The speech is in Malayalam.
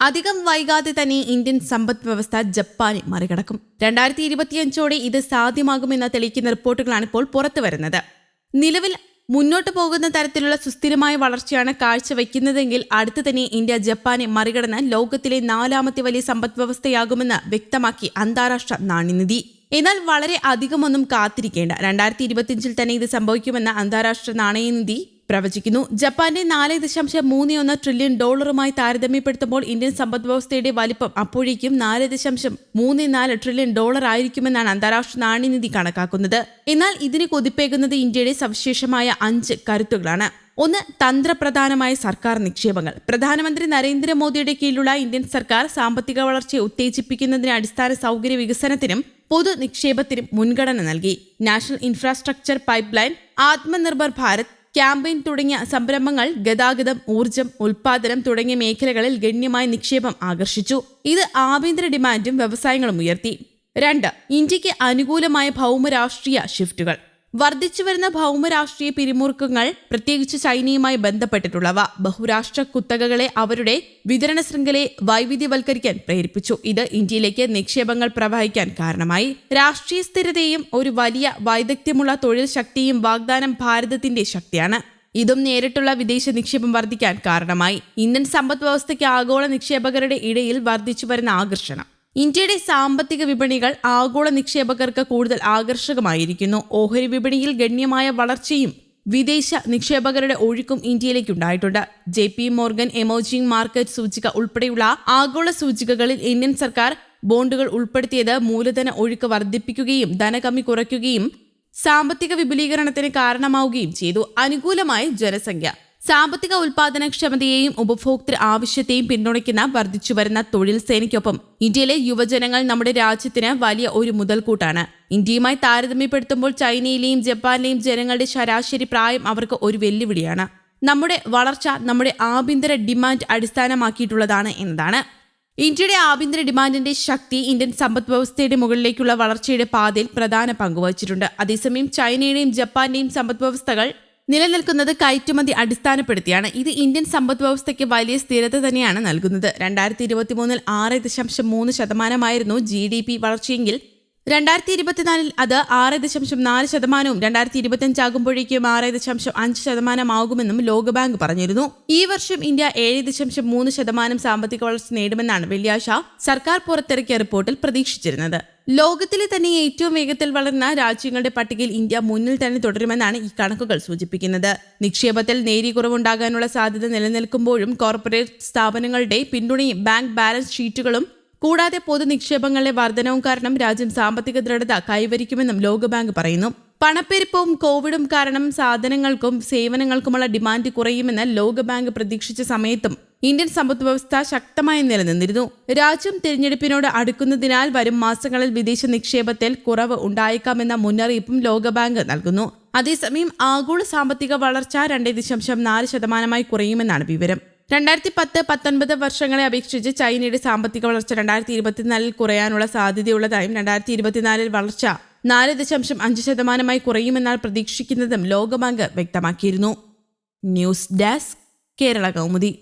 അധികം വൈകാതെ തന്നെ ഇന്ത്യൻ സമ്പദ് വ്യവസ്ഥ ജപ്പാനെ മറികടക്കും. രണ്ടായിരത്തി ഇരുപത്തിയഞ്ചോടെ ഇത് സാധ്യമാകുമെന്ന് തെളിയിക്കുന്ന റിപ്പോർട്ടുകളാണ് ഇപ്പോൾ പുറത്തു വരുന്നത്. നിലവിൽ മുന്നോട്ട് പോകുന്ന തരത്തിലുള്ള സുസ്ഥിരമായ വളർച്ചയാണ് കാഴ്ചവെക്കുന്നതെങ്കിൽ അടുത്ത് തന്നെ ഇന്ത്യ ജപ്പാനെ മറികടന്ന് ലോകത്തിലെ നാലാമത്തെ വലിയ സമ്പദ് വ്യവസ്ഥയാകുമെന്ന് വ്യക്തമാക്കി അന്താരാഷ്ട്ര നാണ്യനിധി. എന്നാൽ വളരെ അധികമൊന്നും കാത്തിരിക്കേണ്ട. രണ്ടായിരത്തി ഇരുപത്തിയഞ്ചിൽ തന്നെ ഇത് സംഭവിക്കുമെന്ന് അന്താരാഷ്ട്ര നാണയനിധി പ്രവചിക്കുന്നു. ജപ്പാന്റെ നാല് ദശാംശം മൂന്ന് ട്രില്യൺ ഡോളറുമായി താരതമ്യപ്പെടുത്തുമ്പോൾ ഇന്ത്യൻ സമ്പദ് വ്യവസ്ഥയുടെ വലിപ്പം അപ്പോഴേക്കും നാല് ദശാംശം മൂന്ന് നാല് ട്രില്യൺ ഡോളർ ആയിരിക്കുമെന്നാണ് അന്താരാഷ്ട്ര നാണ്യനിധി കണക്കാക്കുന്നത്. എന്നാൽ ഇതിന് കൊതിപ്പേകുന്നത് ഇന്ത്യയുടെ സവിശേഷമായ അഞ്ച് കരുത്തുകളാണ്. ഒന്ന് തന്ത്രപ്രധാനമായ സർക്കാർ നിക്ഷേപങ്ങൾ. പ്രധാനമന്ത്രി നരേന്ദ്രമോദിയുടെ കീഴിലുള്ള ഇന്ത്യൻ സർക്കാർ സാമ്പത്തിക വളർച്ചയെ ഉത്തേജിപ്പിക്കുന്നതിന് അടിസ്ഥാന സൗകര്യ വികസനത്തിനും പൊതു നിക്ഷേപത്തിനും മുൻഗണന നൽകി. National infrastructure pipeline Atmanirbhar Bharat campaign തുടങ്ങിയ സംരംഭങ്ങൾ ഗതാഗതം ഊർജം ഉൽപാദനം തുടങ്ങിയ മേഖലകളിൽ ഗണ്യമായ നിക്ഷേപം ആകർഷിച്ചു. ഇത് ആഭ്യന്തര ഡിമാൻഡും വ്യവസായങ്ങളും ഉയർത്തി. രണ്ട് ഇന്ത്യയ്ക്ക് അനുകൂലമായ ഭൗമരാഷ്ട്രീയ ഷിഫ്റ്റുകൾ. വർദ്ധിച്ചുവരുന്ന ഭൗമരാഷ്ട്രീയ പിരിമുറുക്കങ്ങൾ പ്രത്യേകിച്ച് ചൈനയുമായി ബന്ധപ്പെട്ടിട്ടുള്ളവ ബഹുരാഷ്ട്ര കുത്തകകളെ അവരുടെ വിതരണ ശൃംഖലയെ വൈവിധ്യവൽക്കരിക്കാൻ പ്രേരിപ്പിച്ചു. ഇത് ഇന്ത്യയിലേക്ക് നിക്ഷേപങ്ങൾ പ്രവഹിക്കാൻ കാരണമായി. രാഷ്ട്രീയ സ്ഥിരതയും ഒരു വലിയ വൈദഗ്ധ്യമുള്ള തൊഴിൽ ശക്തിയും വാഗ്ദാനം ഭാരതത്തിന്റെ ശക്തിയാണ്. ഇതും നേരിട്ടുള്ള വിദേശ നിക്ഷേപം വർദ്ധിക്കാൻ കാരണമായി. ഇന്ത്യൻ സമ്പദ് വ്യവസ്ഥയ്ക്ക് ആഗോള നിക്ഷേപകരുടെ ഇടയിൽ വർദ്ധിച്ചു വരുന്ന ആകർഷണം. ഇന്ത്യയുടെ സാമ്പത്തിക വിപണികൾ ആഗോള നിക്ഷേപകർക്ക് കൂടുതൽ ആകർഷകമായിരിക്കുന്നു. ഓഹരി വിപണിയിൽ ഗണ്യമായ വളർച്ചയും വിദേശ നിക്ഷേപകരുടെ ഒഴുക്കും ഇന്ത്യയിലേക്ക് ഉണ്ടായിട്ടുണ്ട്. J P Morgan emerging market സൂചിക ഉൾപ്പെടെയുള്ള ആഗോള സൂചികകളിൽ ഇന്ത്യൻ സർക്കാർ ബോണ്ടുകൾ ഉൾപ്പെടുത്തിയത് മൂലധന ഒഴുക്ക് വർദ്ധിപ്പിക്കുകയും ധനകമ്മി കുറയ്ക്കുകയും സാമ്പത്തിക വിപുലീകരണത്തിന് കാരണമാവുകയും ചെയ്തു. അനുകൂലമായ ജനസംഖ്യ. സാമ്പത്തിക ഉൽപാദനക്ഷമതയെയും ഉപഭോക്തൃ ആവശ്യത്തെയും പിന്തുണയ്ക്കുന്ന വർദ്ധിച്ചുവരുന്ന തൊഴിൽ സേനയ്ക്കൊപ്പം ഇന്ത്യയിലെ യുവജനങ്ങൾ നമ്മുടെ രാജ്യത്തിന് വലിയ ഒരു മുതൽക്കൂട്ടാണ്. ഇന്ത്യയുമായി താരതമ്യപ്പെടുത്തുമ്പോൾ ചൈനയിലെയും ജപ്പാനിലെയും ജനങ്ങളുടെ ശരാശരി പ്രായം അവർക്ക് ഒരു വെല്ലുവിളിയാണ്. നമ്മുടെ വളർച്ച നമ്മുടെ ആഭ്യന്തര ഡിമാൻഡ് അടിസ്ഥാനമാക്കിയിട്ടുള്ളതാണ് എന്നതാണ്. ഇന്ത്യയുടെ ആഭ്യന്തര ഡിമാൻഡിന്റെ ശക്തി ഇന്ത്യൻ സമ്പദ് വ്യവസ്ഥയുടെ മുകളിലേക്കുള്ള വളർച്ചയുടെ പാതയിൽ പ്രധാന പങ്കുവച്ചിട്ടുണ്ട് അതേസമയം ചൈനയുടെയും ജപ്പാന്റെയും സമ്പദ് വ്യവസ്ഥകൾ നിലനിൽക്കുന്നത് കയറ്റുമതി അടിസ്ഥാനപ്പെടുത്തിയാണ്. ഇത് ഇന്ത്യൻ സമ്പദ് വ്യവസ്ഥയ്ക്ക് വലിയ സ്ഥിരത തന്നെയാണ് നൽകുന്നത്. രണ്ടായിരത്തി ഇരുപത്തി മൂന്നിൽ ആറ് ദശാംശം മൂന്ന് ശതമാനമായിരുന്നു ജി ഡി പി വളർച്ചയെങ്കിൽ രണ്ടായിരത്തി ഇരുപത്തിനാലിൽ അത് ആറ് ദശാംശം നാല് ശതമാനവും രണ്ടായിരത്തി ഇരുപത്തിയഞ്ചാകുമ്പോഴേക്കും ആറ് ദശാംശം അഞ്ച് ശതമാനമാകുമെന്നും ലോകബാങ്ക് പറഞ്ഞിരുന്നു. ഈ വർഷം ഇന്ത്യ ഏഴ് ദശാംശം മൂന്ന് ശതമാനം സാമ്പത്തിക വളർച്ച നേടുമെന്നാണ് വെള്ളിയാഴ്ച സർക്കാർ പുറത്തിറക്കിയ റിപ്പോർട്ടിൽ പ്രതീക്ഷിച്ചിരുന്നത്. ലോകത്തിലെ തന്നെ ഏറ്റവും വേഗത്തിൽ വളർന്ന രാജ്യങ്ങളുടെ പട്ടികയിൽ ഇന്ത്യ മുന്നിൽ തന്നെ തുടരുമെന്നാണ് ഈ കണക്കുകൾ സൂചിപ്പിക്കുന്നത്. നിക്ഷേപത്തിൽ നേരിയ കുറവുണ്ടാകാനുള്ള സാധ്യത നിലനിൽക്കുമ്പോഴും കോർപ്പറേറ്റ് സ്ഥാപനങ്ങളുടെ പിന്തുണയും ബാങ്ക് ബാലൻസ് ഷീറ്റുകളും കൂടാതെ പൊതു നിക്ഷേപങ്ങളിലെ വർധനവും കാരണം രാജ്യം സാമ്പത്തിക ദൃഢത കൈവരിക്കുമെന്നും ലോകബാങ്ക് പറയുന്നു. പണപ്പെരുപ്പവും കോവിഡും കാരണം സാധനങ്ങൾക്കും സേവനങ്ങൾക്കുമുള്ള ഡിമാൻഡ് കുറയുമെന്ന് ലോകബാങ്ക് പ്രതീക്ഷിച്ച സമയത്തും ഇന്ത്യൻ സമ്പദ് വ്യവസ്ഥ ശക്തമായി നിലനിന്നിരുന്നു. രാജ്യം തിരഞ്ഞെടുപ്പിനോട് അടുക്കുന്നതിനാൽ വരും മാസങ്ങളിൽ വിദേശ നിക്ഷേപത്തിൽ കുറവ് ഉണ്ടായേക്കാമെന്ന മുന്നറിയിപ്പും ലോകബാങ്ക് നൽകുന്നു. അതേസമയം ആഗോള സാമ്പത്തിക വളർച്ച രണ്ട് ദശാംശം നാല് ശതമാനമായി കുറയുമെന്നാണ് വിവരം. രണ്ടായിരത്തി പത്ത് പത്തൊൻപത് വർഷങ്ങളെ അപേക്ഷിച്ച് ചൈനയുടെ സാമ്പത്തിക വളർച്ച രണ്ടായിരത്തി ഇരുപത്തിനാലിൽ കുറയാനുള്ള സാധ്യതയുള്ളതായും രണ്ടായിരത്തി ഇരുപത്തിനാലിൽ വളർച്ച നാല് ദശാംശം അഞ്ച് ശതമാനമായി കുറയുമെന്നാണ് പ്രതീക്ഷിക്കുന്നതും ലോകബാങ്ക് വ്യക്തമാക്കിയിരുന്നു. News desk Kerala Kaumudi.